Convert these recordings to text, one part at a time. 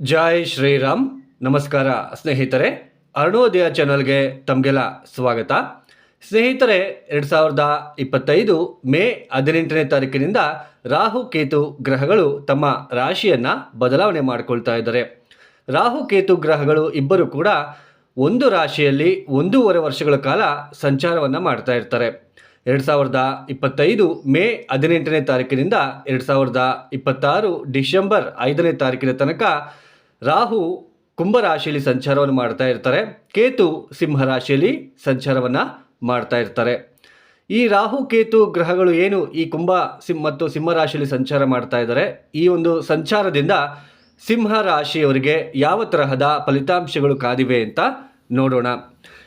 ಜೈ ಶ್ರೀರಾಮ್. ನಮಸ್ಕಾರ ಸ್ನೇಹಿತರೆ, ಅರುಣೋದಯ ಚಾನಲ್ಗೆ ತಮಗೆಲ್ಲ ಸ್ವಾಗತ. ಸ್ನೇಹಿತರೆ, ಎರಡು ಸಾವಿರದ ಇಪ್ಪತ್ತೈದು ಮೇ ಹದಿನೆಂಟನೇ ತಾರೀಕಿನಿಂದ ರಾಹು ಕೇತು ಗ್ರಹಗಳು ತಮ್ಮ ರಾಶಿಯನ್ನು ಬದಲಾವಣೆ ಮಾಡಿಕೊಳ್ತಾ ಇದ್ದಾರೆ. ರಾಹು ಕೇತು ಗ್ರಹಗಳು ಇಬ್ಬರು ಕೂಡ ಒಂದು ರಾಶಿಯಲ್ಲಿ ಒಂದೂವರೆ ವರ್ಷಗಳ ಕಾಲ ಸಂಚಾರವನ್ನು ಮಾಡ್ತಾ ಇರ್ತಾರೆ. ಎರಡು ಸಾವಿರದ ಇಪ್ಪತ್ತೈದು ಮೇ ಹದಿನೆಂಟನೇ ತಾರೀಕಿನಿಂದ ಎರಡು ಸಾವಿರದ ಇಪ್ಪತ್ತಾರು ಡಿಸೆಂಬರ್ ಐದನೇ ತಾರೀಕಿನ ತನಕ ರಾಹು ಕುಂಭ ರಾಶಿಯಲ್ಲಿ ಸಂಚಾರವನ್ನು ಮಾಡ್ತಾ ಇರ್ತಾರೆ. ಕೇತು ಸಿಂಹರಾಶಿಯಲ್ಲಿ ಸಂಚಾರವನ್ನು ಮಾಡ್ತಾ ಇರ್ತಾರೆ. ಈ ರಾಹು, ಕೇತು ಗ್ರಹಗಳು ಏನು? ಈ ಕುಂಭ ಸಿಂ, ಮತ್ತು ಸಿಂಹರಾಶಿಯಲ್ಲಿ ಸಂಚಾರ ಮಾಡ್ತಾ ಇದ್ದಾರೆ. ಈ ಒಂದು ಸಂಚಾರದಿಂದ ಸಿಂಹ ರಾಶಿಯವರಿಗೆ ಯಾವ ತರಹದ ಫಲಿತಾಂಶಗಳು ಕಾದಿವೆ ಅಂತ ನೋಡೋಣ.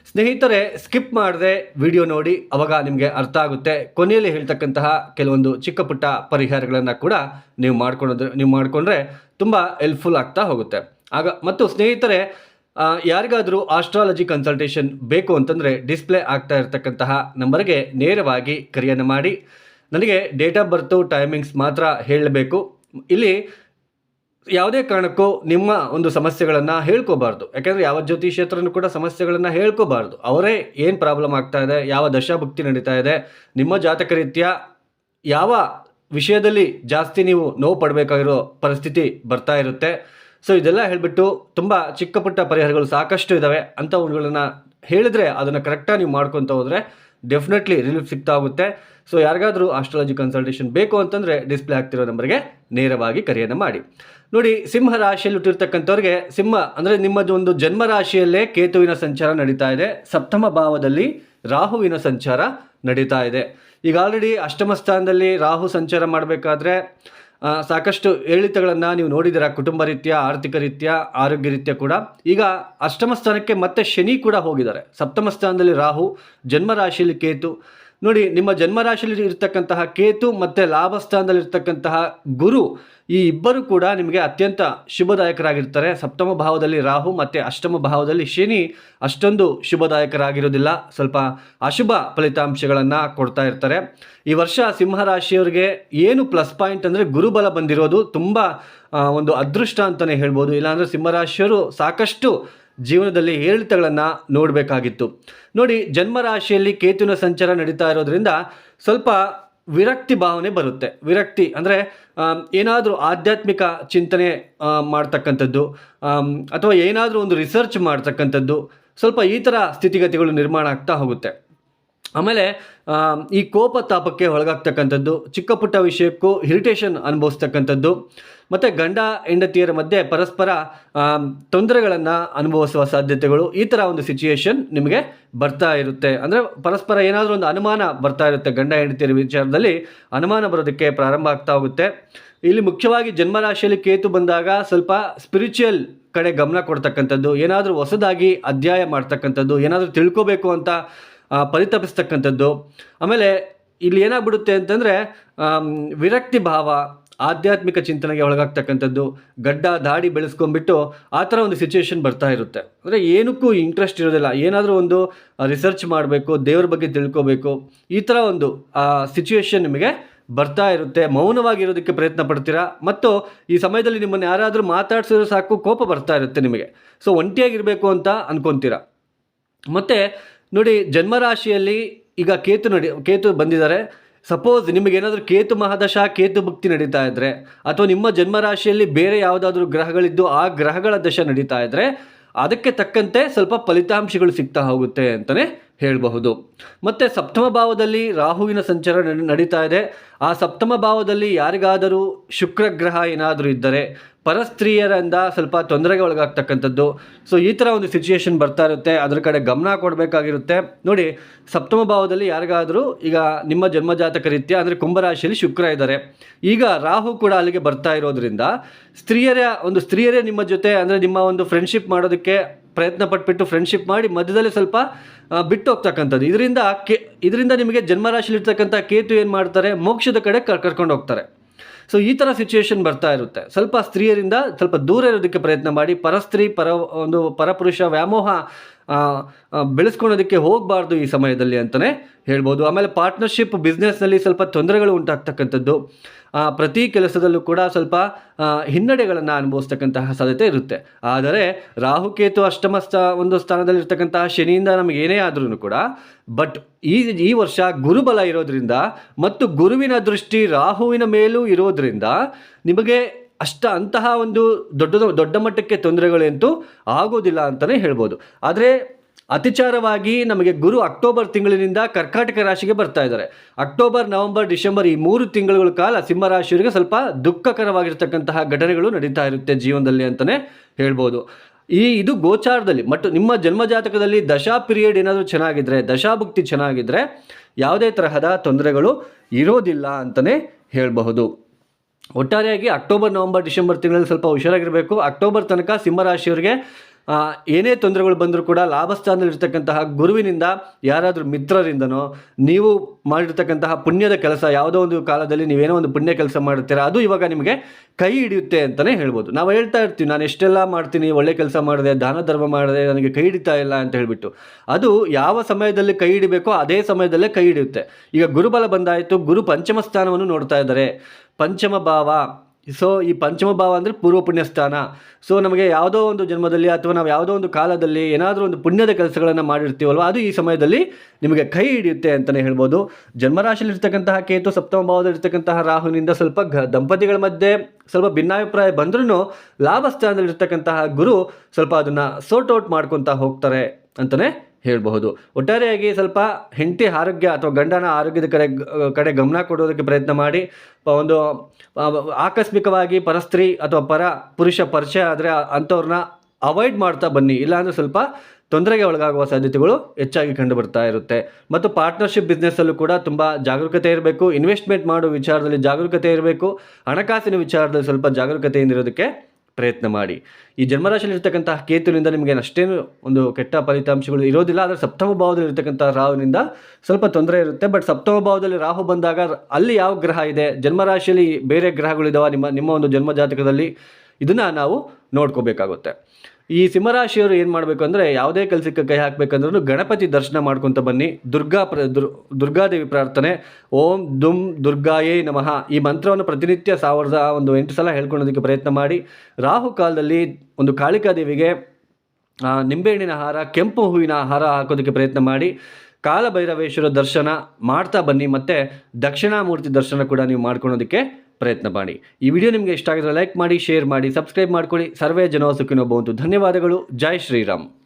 ಸ್ನೇಹಿತರೆ, ಸ್ಕಿಪ್ ಮಾಡದೆ ವಿಡಿಯೋ ನೋಡಿ, ಅವಾಗ ನಿಮಗೆ ಅರ್ಥ ಆಗುತ್ತೆ. ಕೊನೆಯಲ್ಲಿ ಹೇಳ್ತಕ್ಕಂತಹ ಕೆಲವೊಂದು ಚಿಕ್ಕ ಪುಟ್ಟ ಪರಿಹಾರಗಳನ್ನು ಕೂಡ ನೀವು ಮಾಡ್ಕೊಳೋದು ನೀವು ಮಾಡಿಕೊಂಡ್ರೆ ತುಂಬ ಹೆಲ್ಪ್ಫುಲ್ ಆಗ್ತಾ ಹೋಗುತ್ತೆ. ಆಗ, ಮತ್ತು ಸ್ನೇಹಿತರೆ ಯಾರಿಗಾದರೂ ಆಸ್ಟ್ರಾಲಜಿ ಕನ್ಸಲ್ಟೇಷನ್ ಬೇಕು ಅಂತಂದರೆ ಡಿಸ್ಪ್ಲೇ ಆಗ್ತಾ ಇರತಕ್ಕಂತಹ ನಂಬರ್ಗೆ ನೇರವಾಗಿ ಕರೆಯನ್ನು ಮಾಡಿ. ನನಗೆ ಡೇಟ್ ಆಫ್ ಬರ್ತು ಟೈಮಿಂಗ್ಸ್ ಮಾತ್ರ ಹೇಳಬೇಕು. ಇಲ್ಲಿ ಯಾವುದೇ ಕಾರಣಕ್ಕೂ ನಿಮ್ಮ ಒಂದು ಸಮಸ್ಯೆಗಳನ್ನು ಹೇಳ್ಕೋಬಾರ್ದು. ಯಾಕೆಂದರೆ ಯಾವ ಜ್ಯೋತಿಷೇತ್ರನೂ ಕೂಡ ಸಮಸ್ಯೆಗಳನ್ನು ಹೇಳ್ಕೋಬಾರ್ದು. ಅವರೇ ಏನು ಪ್ರಾಬ್ಲಮ್ ಆಗ್ತಾ ಇದೆ, ಯಾವ ದಶಾಭುಕ್ತಿ ನಡೀತಾ ಇದೆ, ನಿಮ್ಮ ಜಾತಕ ರೀತಿಯ ಯಾವ ವಿಷಯದಲ್ಲಿ ಜಾಸ್ತಿ ನೀವು ನೋವು ಪಡಬೇಕಾಗಿರೋ ಪರಿಸ್ಥಿತಿ ಬರ್ತಾ ಇರುತ್ತೆ. ಸೊ ಇದೆಲ್ಲ ಹೇಳಿಬಿಟ್ಟು ತುಂಬ ಚಿಕ್ಕ ಪುಟ್ಟ ಪರಿಹಾರಗಳು ಸಾಕಷ್ಟು ಇದ್ದಾವೆ ಅಂಥವುಗಳನ್ನು ಹೇಳಿದ್ರೆ ಅದನ್ನು ಕರೆಕ್ಟಾಗಿ ನೀವು ಮಾಡ್ಕೊತ ಹೋದರೆ ಡೆಫಿನೆಟ್ಲಿ ರಿಲೀಫ್ ಸಿಗ್ತಾ ಹೋಗುತ್ತೆ ಸೊ ಯಾರಿಗಾದರೂ ಆಸ್ಟ್ರಾಲಜಿ ಕನ್ಸಲ್ಟೇಷನ್ ಬೇಕು ಅಂತಂದರೆ ಡಿಸ್ಪ್ಲೇ ಆಗ್ತಿರೋ ನಂಬರ್ಗೆ ನೇರವಾಗಿ ಕರೆಯನ್ನು ಮಾಡಿ. ನೋಡಿ, ಸಿಂಹ ರಾಶಿಯಲ್ಲಿ ಹುಟ್ಟಿರ್ತಕ್ಕಂಥವ್ರಿಗೆ ಸಿಂಹ ಅಂದರೆ ನಿಮ್ಮದು ಒಂದು ಜನ್ಮ ರಾಶಿಯಲ್ಲೇ ಕೇತುವಿನ ಸಂಚಾರ ನಡೀತಾ ಇದೆ. ಸಪ್ತಮ ಭಾವದಲ್ಲಿ ರಾಹುವಿನ ಸಂಚಾರ ನಡೀತಾ ಇದೆ. ಈಗ ಆಲ್ರೆಡಿ ಅಷ್ಟಮ ಸ್ಥಾನದಲ್ಲಿ ರಾಹು ಸಂಚಾರ ಮಾಡಬೇಕಾದ್ರೆ ಸಾಕಷ್ಟು ಏಳಿತಗಳನ್ನು ನೀವು ನೋಡಿದ್ದೀರಾ, ಕುಟುಂಬ ರೀತಿಯ, ಆರ್ಥಿಕ ರೀತಿಯ, ಆರೋಗ್ಯ ರೀತ್ಯ ಕೂಡ. ಈಗ ಅಷ್ಟಮ ಸ್ಥಾನಕ್ಕೆ ಮತ್ತೆ ಶನಿ ಕೂಡ ಹೋಗಿದ್ದಾರೆ. ಸಪ್ತಮ ಸ್ಥಾನದಲ್ಲಿ ರಾಹು ಜನ್ಮ ರಾಶಿಯಲ್ಲಿ ಕೇತು. ನೋಡಿ, ನಿಮ್ಮ ಜನ್ಮ ರಾಶಿಯಲ್ಲಿ ಇರ್ತಕ್ಕಂತಹ ಕೇತು ಮತ್ತು ಲಾಭ ಸ್ಥಾನದಲ್ಲಿ ಇರ್ತಕ್ಕಂತಹ ಗುರು, ಈ ಇಬ್ಬರು ಕೂಡ ನಿಮಗೆ ಅತ್ಯಂತ ಶುಭದಾಯಕರಾಗಿರ್ತಾರೆ. ಸಪ್ತಮ ಭಾವದಲ್ಲಿ ರಾಹು ಮತ್ತು ಅಷ್ಟಮ ಭಾವದಲ್ಲಿ ಶನಿ. ಅಷ್ಟೊಂದು ಶುಭದಾಯಕರಾಗಿರೋದಿಲ್ಲ ಸ್ವಲ್ಪ ಅಶುಭ ಫಲಿತಾಂಶಗಳನ್ನು ಕೊಡ್ತಾ ಇರ್ತಾರೆ. ಈ ವರ್ಷ ಸಿಂಹ ರಾಶಿಯವರಿಗೆ ಏನು ಪ್ಲಸ್ ಪಾಯಿಂಟ್ ಅಂದರೆ ಗುರುಬಲ ಬಂದಿರೋದು ತುಂಬ ಒಂದು ಅದೃಷ್ಟ ಅಂತಲೇ ಹೇಳ್ಬೋದು. ಇಲ್ಲಾಂದರೆ ಸಿಂಹರಾಶಿಯವರು ಸಾಕಷ್ಟು ಜೀವನದಲ್ಲಿ ಏರಿಳಿತಗಳನ್ನು ನೋಡಬೇಕಾಗಿತ್ತು. ನೋಡಿ ಜನ್ಮ ರಾಶಿಯಲ್ಲಿ ಕೇತುವಿನ ಸಂಚಾರ ನಡೀತಾ ಇರೋದ್ರಿಂದ ಸ್ವಲ್ಪ ವಿರಕ್ತಿ ಭಾವನೆ ಬರುತ್ತೆ. ವಿರಕ್ತಿ ಅಂದರೆ ಏನಾದರೂ ಆಧ್ಯಾತ್ಮಿಕ ಚಿಂತನೆ ಮಾಡ್ತಕ್ಕಂಥದ್ದು ಅಥವಾ ಏನಾದರೂ ಒಂದು ರಿಸರ್ಚ್ ಮಾಡ್ತಕ್ಕಂಥದ್ದು, ಸ್ವಲ್ಪ ಈ ಥರ ಸ್ಥಿತಿಗತಿಗಳು ನಿರ್ಮಾಣ ಆಗ್ತಾ ಹೋಗುತ್ತೆ. ಆಮೇಲೆ ಈ ಕೋಪ ತಾಪಕ್ಕೆ ಒಳಗಾಗ್ತಕ್ಕಂಥದ್ದು, ಚಿಕ್ಕ ಪುಟ್ಟ ವಿಷಯಕ್ಕೂ ಇರಿಟೇಷನ್ ಅನುಭವಿಸ್ತಕ್ಕಂಥದ್ದು ಮತ್ತು ಗಂಡ ಹೆಂಡತಿಯರ ಮಧ್ಯೆ ಪರಸ್ಪರ ತೊಂದರೆಗಳನ್ನು ಅನುಭವಿಸುವ ಸಾಧ್ಯತೆಗಳು ಈ ಥರ ಒಂದು ಸಿಚುಯೇಷನ್ ನಿಮಗೆ ಬರ್ತಾ ಇರುತ್ತೆ. ಅಂದರೆ ಪರಸ್ಪರ ಏನಾದರೂ ಒಂದು ಅನುಮಾನ ಬರ್ತಾ ಇರುತ್ತೆ, ಗಂಡ ಹೆಂಡತಿಯರ ವಿಚಾರದಲ್ಲಿ ಅನುಮಾನ ಬರೋದಕ್ಕೆ ಪ್ರಾರಂಭ ಆಗ್ತಾ ಹೋಗುತ್ತೆ. ಇಲ್ಲಿ ಮುಖ್ಯವಾಗಿ ಜನ್ಮರಾಶಿಯಲ್ಲಿ ಕೇತು ಬಂದಾಗ ಸ್ವಲ್ಪ ಸ್ಪಿರಿಚುಯಲ್ ಕಡೆ ಗಮನ ಕೊಡ್ತಕ್ಕಂಥದ್ದು, ಏನಾದರೂ ಹೊಸದಾಗಿ ಅಧ್ಯಾಯ ಮಾಡ್ತಕ್ಕಂಥದ್ದು, ಏನಾದರೂ ತಿಳ್ಕೋಬೇಕು ಅಂತ ಪರಿತಪಿಸ್ತಕ್ಕಂಥದ್ದು. ಆಮೇಲೆ ಇಲ್ಲಿ ಏನಾಗ್ಬಿಡುತ್ತೆ ಅಂತಂದರೆ ವಿರಕ್ತಿ ಭಾವ ಆಧ್ಯಾತ್ಮಿಕ ಚಿಂತನೆಗೆ ಒಳಗಾಗ್ತಕ್ಕಂಥದ್ದು, ಗಡ್ಡ, ದಾಡಿ ಬೆಳೆಸ್ಕೊಂಡ್ಬಿಟ್ಟು ಆ ಥರ ಒಂದು ಸಿಚುವೇಶನ್ ಬರ್ತಾ ಇರುತ್ತೆ. ಅಂದರೆ ಏನಕ್ಕೂ ಇಂಟ್ರೆಸ್ಟ್ ಇರೋದಿಲ್ಲ. ಏನಾದರೂ ಒಂದು ರಿಸರ್ಚ್ ಮಾಡಬೇಕು, ದೇವ್ರ ಬಗ್ಗೆ ತಿಳ್ಕೋಬೇಕು, ಈ ಥರ ಒಂದು ಸಿಚುವೇಶನ್ ನಿಮಗೆ ಬರ್ತಾ ಇರುತ್ತೆ. ಮೌನವಾಗಿರೋದಕ್ಕೆ ಪ್ರಯತ್ನ ಪಡ್ತೀರಾ? ಮತ್ತು ಈ ಸಮಯದಲ್ಲಿ ನಿಮ್ಮನ್ನು ಯಾರಾದರೂ ಮಾತಾಡ್ಸಿದ್ರೆ ಸಾಕು, ಕೋಪ ಬರ್ತಾ ಇರುತ್ತೆ ನಿಮಗೆ. ಸೊ ಒಂಟಿಯಾಗಿರಬೇಕು ಅಂತ ಅಂದ್ಕೊತೀರಾ ಮತ್ತು, ನೋಡಿ, ಜನ್ಮರಾಶಿಯಲ್ಲಿ ಈಗ ಕೇತು ನಡಿ, ಕೇತು ಬಂದಿದ್ದಾರೆ. ಸಪೋಸ್ ನಿಮಗೇನಾದರೂ ಕೇತು ಮಹಾದಶ, ಕೇತು ಭಕ್ತಿ ನಡೀತಾ ಇದ್ದರೆ ಅಥವಾ ನಿಮ್ಮ ಜನ್ಮರಾಶಿಯಲ್ಲಿ ಬೇರೆ ಯಾವುದಾದ್ರೂ ಗ್ರಹಗಳಿದ್ದು ಆ ಗ್ರಹಗಳ ದಶ ನಡೀತಾ ಇದ್ದರೆ ಅದಕ್ಕೆ ತಕ್ಕಂತೆ ಸ್ವಲ್ಪ ಫಲಿತಾಂಶಗಳು ಸಿಗ್ತಾ ಹೋಗುತ್ತೆ ಅಂತಲೇ ಹೇಳಬಹುದು. ಮತ್ತು ಸಪ್ತಮ ಭಾವದಲ್ಲಿ ರಾಹುವಿನ ಸಂಚಾರ ನಡೆ- ನಡೀತಾ ಇದೆ. ಆ ಸಪ್ತಮ ಭಾವದಲ್ಲಿ ಯಾರಿಗಾದರೂ ಶುಕ್ರ ಗ್ರಹ ಏನಾದರೂ ಇದ್ದರೆ ಪರಸ್ತ್ರೀಯರಿಂದ ಸ್ವಲ್ಪ ತೊಂದರೆಗೆ ಒಳಗಾಗ್ತಕ್ಕಂಥದ್ದು. ಸೊ ಈ ಥರ ಒಂದು ಸಿಚುಯೇಷನ್ ಬರ್ತಾ ಇರುತ್ತೆ. ಅದರ ಕಡೆ ಗಮನ ಕೊಡಬೇಕಾಗಿರುತ್ತೆ. ನೋಡಿ, ಸಪ್ತಮ ಭಾವದಲ್ಲಿ ಯಾರಿಗಾದರೂ ಈಗ ನಿಮ್ಮ ಜನ್ಮಜಾತಕ ರೀತ್ಯ, ಅಂದರೆ ಕುಂಭರಾಶಿಯಲ್ಲಿ ಶುಕ್ರ ಇದ್ದಾರೆ. ಈಗ ರಾಹು ಕೂಡ ಅಲ್ಲಿಗೆ ಬರ್ತಾ ಇರೋದ್ರಿಂದ ಸ್ತ್ರೀಯರ, ಒಂದು ಸ್ತ್ರೀಯರೇ ನಿಮ್ಮ ಜೊತೆ, ಅಂದರೆ ನಿಮ್ಮ ಒಂದು ಫ್ರೆಂಡ್ಶಿಪ್ ಮಾಡೋದಕ್ಕೆ ಪ್ರಯತ್ನ ಪಟ್ಬಿಟ್ಟು ಫ್ರೆಂಡ್ಶಿಪ್ ಮಾಡಿ ಮಧ್ಯದಲ್ಲಿ ಸ್ವಲ್ಪ ಬಿಟ್ಟು ಹೋಗ್ತಕ್ಕಂಥದ್ದು. ಇದರಿಂದ ಕೆ, ಇದರಿಂದ ನಿಮಗೆ ಜನ್ಮರಾಶಿಲಿರ್ತಕ್ಕಂಥ ಕೇತು ಏನು ಮಾಡ್ತಾರೆ? ಮೋಕ್ಷದ ಕಡೆ ಕರ್ ಕರ್ಕೊಂಡು ಹೋಗ್ತಾರೆ ಸೊ ಈ ಥರ ಸಿಚುವೇಶನ್ ಬರ್ತಾ ಇರುತ್ತೆ. ಸ್ವಲ್ಪ ಸ್ತ್ರೀಯರಿಂದ ಸ್ವಲ್ಪ ದೂರ ಇರೋದಕ್ಕೆ ಪ್ರಯತ್ನ ಮಾಡಿ, ಪರಸ್ತ್ರೀ, ಪರ, ಒಂದು ಪರಪುರುಷ ವ್ಯಾಮೋಹ ಬೆಳೆಸ್ಕೊಳೋದಕ್ಕೆ ಹೋಗಬಾರ್ದು ಈ ಸಮಯದಲ್ಲಿ ಅಂತಲೇ ಹೇಳ್ಬೋದು. ಆಮೇಲೆ ಪಾರ್ಟ್ನರ್ಶಿಪ್ ಬಿಸ್ನೆಸ್ನಲ್ಲಿ ಸ್ವಲ್ಪ ತೊಂದರೆಗಳು ಉಂಟಾಗ್ತಕ್ಕಂಥದ್ದು. ಪ್ರತಿ ಕೆಲಸದಲ್ಲೂ ಕೂಡ ಸ್ವಲ್ಪ ಹಿನ್ನಡೆಗಳನ್ನು ಅನುಭವಿಸ್ತಕ್ಕಂತಹ ಸಾಧ್ಯತೆ ಇರುತ್ತೆ. ಆದರೆ ರಾಹುಕೇತು ಅಷ್ಟಮ ಸ್ಥ ಒಂದು ಸ್ಥಾನದಲ್ಲಿರ್ತಕ್ಕಂತಹ ಶನಿಯಿಂದ ನಮಗೆ ಏನೇ ಆದ್ರೂ ಕೂಡ ಬಟ್ ಈ ಈ ವರ್ಷ ಗುರುಬಲ ಇರೋದ್ರಿಂದ ಮತ್ತು ಗುರುವಿನ ದೃಷ್ಟಿ ರಾಹುವಿನ ಮೇಲೂ ಇರೋದ್ರಿಂದ ನಿಮಗೆ ಅಷ್ಟ ಅಂತಹ ಒಂದು ದೊಡ್ಡ ದೊಡ್ಡ ಮಟ್ಟಕ್ಕೆ ತೊಂದರೆಗಳಂತೂ ಆಗೋದಿಲ್ಲ ಅಂತಲೇ ಹೇಳ್ಬೋದು. ಆದರೆ ಅತಿಚಾರವಾಗಿ ನಮಗೆ ಗುರು ಅಕ್ಟೋಬರ್ ತಿಂಗಳಿನಿಂದ ಕರ್ಕಾಟಕ ರಾಶಿಗೆ ಬರ್ತಾ ಇದ್ದಾರೆ. ಅಕ್ಟೋಬರ್, ನವೆಂಬರ್, ಡಿಸೆಂಬರ್ ಈ ಮೂರು ತಿಂಗಳುಗಳ ಕಾಲ ಸಿಂಹರಾಶಿಯವರಿಗೆ ಸ್ವಲ್ಪ ದುಃಖಕರವಾಗಿರ್ತಕ್ಕಂತಹ ಘಟನೆಗಳು ನಡೀತಾ ಇರುತ್ತೆ ಜೀವನದಲ್ಲಿ ಅಂತಲೇ ಹೇಳ್ಬೋದು. ಈ, ಇದು ಗೋಚಾರದಲ್ಲಿ, ಮತ್ತು ನಿಮ್ಮ ಜನ್ಮಜಾತಕದಲ್ಲಿ ದಶಾ ಪಿರಿಯಡ್ ಏನಾದರೂ ಚೆನ್ನಾಗಿದ್ದರೆ ದಶಾಭುಕ್ತಿ ಚೆನ್ನಾಗಿದ್ದರೆ ಯಾವುದೇ ತರಹದ ತೊಂದರೆಗಳು ಇರೋದಿಲ್ಲ ಅಂತಲೇ ಹೇಳಬಹುದು. ಒಟ್ಟಾರೆಯಾಗಿ ಅಕ್ಟೋಬರ್, ನವೆಂಬರ್, ಡಿಸೆಂಬರ್ ತಿಂಗಳಲ್ಲಿ ಸ್ವಲ್ಪ ಹುಷಾರಾಗಿರಬೇಕು. ಅಕ್ಟೋಬರ್ ತನಕ ಸಿಂಹರಾಶಿಯವರಿಗೆ ಏನೇ ತೊಂದರೆಗಳು ಬಂದರೂ ಕೂಡ ಲಾಭಸ್ಥಾನದಲ್ಲಿರ್ತಕ್ಕಂತಹ ಗುರುವಿನಿಂದ, ಯಾರಾದರೂ ಮಿತ್ರರಿಂದನೋ, ನೀವು ಮಾಡಿರ್ತಕ್ಕಂತಹ ಪುಣ್ಯದ ಕೆಲಸ, ಯಾವುದೋ ಒಂದು ಕಾಲದಲ್ಲಿ ನೀವೇನೋ ಒಂದು ಪುಣ್ಯ ಕೆಲಸ ಮಾಡುತ್ತೀರಾ, ಅದು ಇವಾಗ ನಿಮಗೆ ಕೈ ಹಿಡಿಯುತ್ತೆ ಅಂತಲೇ ಹೇಳ್ಬೋದು. ನಾವು ಹೇಳ್ತಾ ಇರ್ತೀವಿ, ನಾನು ಎಷ್ಟೆಲ್ಲ ಮಾಡ್ತೀನಿ, ಒಳ್ಳೆ ಕೆಲಸ ಮಾಡಿದೆ, ದಾನ, ಧರ್ಮ ಮಾಡಿದೆ, ನನಗೆ ಕೈ ಹಿಡಿತಾ ಇಲ್ಲ ಅಂತ ಹೇಳಿಬಿಟ್ಟು. ಅದು ಯಾವ ಸಮಯದಲ್ಲಿ ಕೈ ಹಿಡಿಬೇಕೋ, ಅದೇ ಸಮಯದಲ್ಲೇ ಕೈ ಹಿಡಿಯುತ್ತೆ. ಈಗ ಗುರುಬಲ ಬಂದಾಯಿತು, ಗುರು ಪಂಚಮ ಸ್ಥಾನವನ್ನು ನೋಡ್ತಾ ಇದ್ದಾರೆ. ಪಂಚಮ ಭಾವ ಸೊ ಈ ಪಂಚಮ ಭಾವ ಅಂದರೆ ಪೂರ್ವ ಪುಣ್ಯ ಸ್ಥಾನ ಸೊ ನಮಗೆ ಯಾವುದೋ ಒಂದು ಜನ್ಮದಲ್ಲಿ ಅಥವಾ ನಾವು ಯಾವುದೋ ಒಂದು ಕಾಲದಲ್ಲಿ ಏನಾದರೂ ಒಂದು ಪುಣ್ಯದ ಕೆಲಸಗಳನ್ನು ಮಾಡಿರ್ತೀವಲ್ವ, ಅದು ಈ ಸಮಯದಲ್ಲಿ ನಿಮಗೆ ಕೈ ಹಿಡಿಯುತ್ತೆ ಅಂತಲೇ ಹೇಳ್ಬೋದು. ಜನ್ಮರಾಶಿಯಲ್ಲಿರ್ತಕ್ಕಂತಹ ಕೇತು ಸಪ್ತಮ ಭಾವದಲ್ಲಿರ್ತಕ್ಕಂತಹ ರಾಹುನಿಂದ ಸ್ವಲ್ಪ ಗ, ದಂಪತಿಗಳ ಮಧ್ಯೆ ಸ್ವಲ್ಪ ಭಿನ್ನಾಭಿಪ್ರಾಯ ಬಂದ್ರೂ ಲಾಭ ಸ್ಥಾನದಲ್ಲಿರ್ತಕ್ಕಂತಹ ಗುರು ಸ್ವಲ್ಪ ಅದನ್ನು ಸೋಟ್ ಔಟ್ ಮಾಡ್ಕೊತಾ ಹೋಗ್ತಾರೆ ಅಂತಲೇ ಹೇಳಬಹುದು. ಒಟ್ಟಾರೆಯಾಗಿ ಸ್ವಲ್ಪ ಹೆಂಡತಿ ಆರೋಗ್ಯ ಅಥವಾ ಗಂಡನ ಆರೋಗ್ಯದ ಕಡೆ ಕಡೆ ಗಮನ ಕೊಡೋದಕ್ಕೆ ಪ್ರಯತ್ನ ಮಾಡಿ. ಒಂದು ಆಕಸ್ಮಿಕವಾಗಿ ಪರಸ್ತ್ರೀ ಅಥವಾ ಪರ ಪುರುಷ ಪರಿಚಯ ಆದರೆ ಅಂಥವ್ರನ್ನ ಅವಾಯ್ಡ್ ಮಾಡ್ತಾ ಬನ್ನಿ. ಇಲ್ಲಾಂದರೆ ಸ್ವಲ್ಪ ತೊಂದರೆಗೆ ಒಳಗಾಗುವ ಸಾಧ್ಯತೆಗಳು ಹೆಚ್ಚಾಗಿ ಕಂಡು ಬರ್ತಾ ಇರುತ್ತೆ. ಮತ್ತು ಪಾರ್ಟ್ನರ್ಶಿಪ್ ಬಿಸ್ನೆಸ್ಸಲ್ಲೂ ಕೂಡ ತುಂಬ ಜಾಗರೂಕತೆ ಇರಬೇಕು. ಇನ್ವೆಸ್ಟ್ಮೆಂಟ್ ಮಾಡೋ ವಿಚಾರದಲ್ಲಿ ಜಾಗರೂಕತೆ ಇರಬೇಕು. ಹಣಕಾಸಿನ ವಿಚಾರದಲ್ಲಿ ಸ್ವಲ್ಪ ಜಾಗರೂಕತೆಯಿಂದ ಇರೋದಕ್ಕೆ ಪ್ರಯತ್ನ ಮಾಡಿ. ಈ ಜನ್ಮರಾಶಿಯಲ್ಲಿರ್ತಕ್ಕಂಥ ಕೇತುವಿನಿಂದ ನಿಮಗೆ ಅಷ್ಟೇನು ಒಂದು ಕೆಟ್ಟ ಫಲಿತಾಂಶಗಳು ಇರೋದಿಲ್ಲ. ಆದರೆ ಸಪ್ತಮ ಭಾವದಲ್ಲಿ ಇರ್ತಕ್ಕಂಥ ರಾಹುವಿನಿಂದ ಸ್ವಲ್ಪ ತೊಂದರೆ ಇರುತ್ತೆ. ಬಟ್ ಸಪ್ತಮ ಭಾವದಲ್ಲಿ ರಾಹು ಬಂದಾಗ ಅಲ್ಲಿ ಯಾವ ಗ್ರಹ ಇದೆ? ಜನ್ಮರಾಶಿಯಲ್ಲಿ ಬೇರೆ ಗ್ರಹಗಳಿದಾವ ನಿಮ್ಮ ನಿಮ್ಮ ಒಂದು ಜನ್ಮ ಜಾತಕದಲ್ಲಿ ಇದನ್ನು ನಾವು ನೋಡ್ಕೋಬೇಕಾಗುತ್ತೆ. ಈ ಸಿಂಹರಾಶಿಯವರು ಏನು ಮಾಡಬೇಕು ಅಂದರೆ ಯಾವುದೇ ಕೆಲಸಕ್ಕೆ ಕೈ ಹಾಕಬೇಕಂದ್ರೂ ಗಣಪತಿ ದರ್ಶನ ಮಾಡ್ಕೊತ ಬನ್ನಿ. ದುರ್ಗಾ ಪ್ರ ದುರ್ ದುರ್ಗಾದೇವಿ ಪ್ರಾರ್ಥನೆ. ಓಂ ದುಂ ದುರ್ಗಾಯೇ ನಮಃ. ಈ ಮಂತ್ರವನ್ನು ಪ್ರತಿನಿತ್ಯ ಸಾವಿರದ ಒಂದು ಎಂಟು ಸಲ ಹೇಳ್ಕೊಳ್ಳೋದಕ್ಕೆ ಪ್ರಯತ್ನ ಮಾಡಿ. ರಾಹು ಕಾಲದಲ್ಲಿ ಒಂದು ಕಾಳಿಕಾದೇವಿಗೆ ನಿಂಬೆಹಣ್ಣಿನ ಹಾರ, ಕೆಂಪು ಹೂವಿನ ಆಹಾರ ಹಾಕೋದಕ್ಕೆ ಪ್ರಯತ್ನ ಮಾಡಿ. ಕಾಲಭೈರವೇಶ್ವರ ದರ್ಶನ ಮಾಡ್ತಾ ಬನ್ನಿ. ಮತ್ತು ದಕ್ಷಿಣಾಮೂರ್ತಿ ದರ್ಶನ ಕೂಡ ನೀವು ಮಾಡ್ಕೊಳೋದಕ್ಕೆ ಪ್ರಯತ್ನ ಮಾಡಿ. ಈ ವಿಡಿಯೋ ನಿಮಗೆ ಇಷ್ಟ ಆಗಿದ್ರೆ ಲೈಕ್ ಮಾಡಿ ಶೇರ್ ಮಾಡಿ ಸಬ್ಸ್ಕ್ರೈಬ್ ಮಾಡ್ಕೊಳ್ಳಿ. ಸರ್ವೇ ಜನೋ ಸುಖಿನೋ ಧನ್ಯವಾದಗಳು. ಜೈ ಶ್ರೀರಾಮ್.